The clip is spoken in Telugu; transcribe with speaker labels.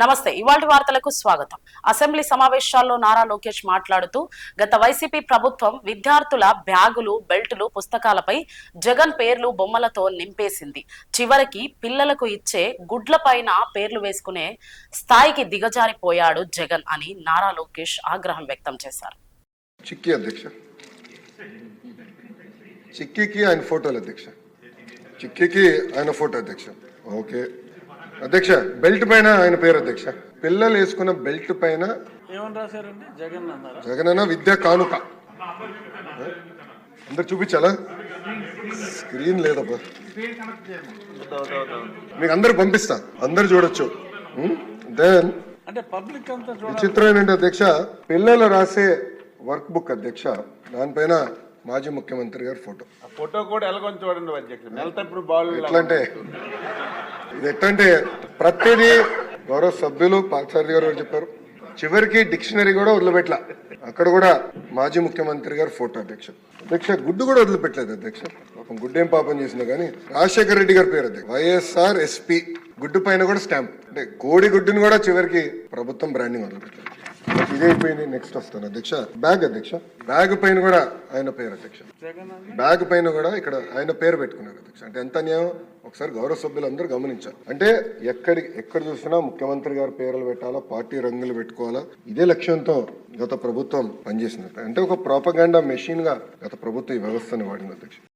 Speaker 1: నమస్తే ఇవాళ వార్తలకు స్వాగతం. అసెంబ్లీ సమావేశాల్లో నారా లోకేష్ మాట్లాడుతూ గత వైసీపీ ప్రభుత్వం విద్యార్థుల బ్యాగులు బెల్టులు పుస్తకాలపై జగన్ పేర్లు బొమ్మలతో నింపేసింది. చివరికి పిల్లలకు ఇచ్చే గుడ్ల పైన పేర్లు వేసుకునే స్థాయికి దిగజారిపోయాడు జగన్ అని నారా లోకేష్ ఆగ్రహం వ్యక్తం చేశారు.
Speaker 2: చిక్కి అధ్యక్ష. ఆయన ఫోటోలు అధ్యక్ష. చిక్కీకి ఆయన ఫోటో అధ్యక్ష. ఓకే. అధ్యక్ష బెల్ట్ పైన ఆయన పేరు అధ్యక్ష. పిల్లలు వేసుకున్న బెల్ట్ పైన
Speaker 3: జగన్ అన్నారా?
Speaker 2: జగనన్న విద్యా కానుక. అందరు చూపించాలా? స్క్రీన్ లేదబ్బా. మీకు అందరు పంపిస్తా. అందరు చూడొచ్చు. దెన్
Speaker 3: అంటే పబ్లిక్ అంతా
Speaker 2: అధ్యక్ష పిల్లలు రాసే వర్క్ బుక్ అధ్యక్ష దానిపైన మాజీ ముఖ్యమంత్రి గారి ఫోటో.
Speaker 4: ఆ ఫోటో కూడా ఎలాగొని చూడండి అధ్యక్షుడు నెలతప్పుడు బాల్
Speaker 2: ఎట్లా అంటే ఇది ఎట్లా అంటే ప్రతిదీ గౌరవ సభ్యులు పార్థసారథి గారు చెప్పారు. చివరికి డిక్షనరీ కూడా వదిలిపెట్ల. అక్కడ కూడా మాజీ ముఖ్యమంత్రి గారు ఫోటో అధ్యక్ష అధ్యక్ష గుడ్డు కూడా వదిలిపెట్టలేదు అధ్యక్ష. పాపం గుడ్డు ఏం పాపం చేసినా కానీ రాజశేఖర రెడ్డి గారి పేరు అధ్యక్ష. వైఎస్ఆర్ ఎస్పీ గుడ్డు పైన కూడా స్టాంప్. అంటే కోడి గుడ్డుని కూడా చివరికి ప్రభుత్వం బ్రాండింగ్ వదిలిపెట్టలేదు ఇదే అయిపోయింది నెక్స్ట్ వస్తాను అధ్యక్ష. బ్యాగ్ అధ్యక్ష. బ్యాగ్ పైన కూడా ఆయన పేరు అధ్యక్ష. బ్యాగ్ పైన కూడా ఇక్కడ ఆయన పేరు పెట్టుకున్నారు అధ్యక్ష. అంటే ఎంత న్యాయం ఒకసారి గౌరవ సభ్యులందరూ గమనించాలి. అంటే ఎక్కడి ఎక్కడ చూసినా ముఖ్యమంత్రి గారి పేర్లు పెట్టాలా పార్టీ రంగులు పెట్టుకోవాలా? ఇదే లక్ష్యంతో గత ప్రభుత్వం పనిచేసింది. అంటే ఒక ప్రోపగాండా మెషిన్గా గత ప్రభుత్వం ఈ వ్యవస్థను వాడింది అధ్యక్ష.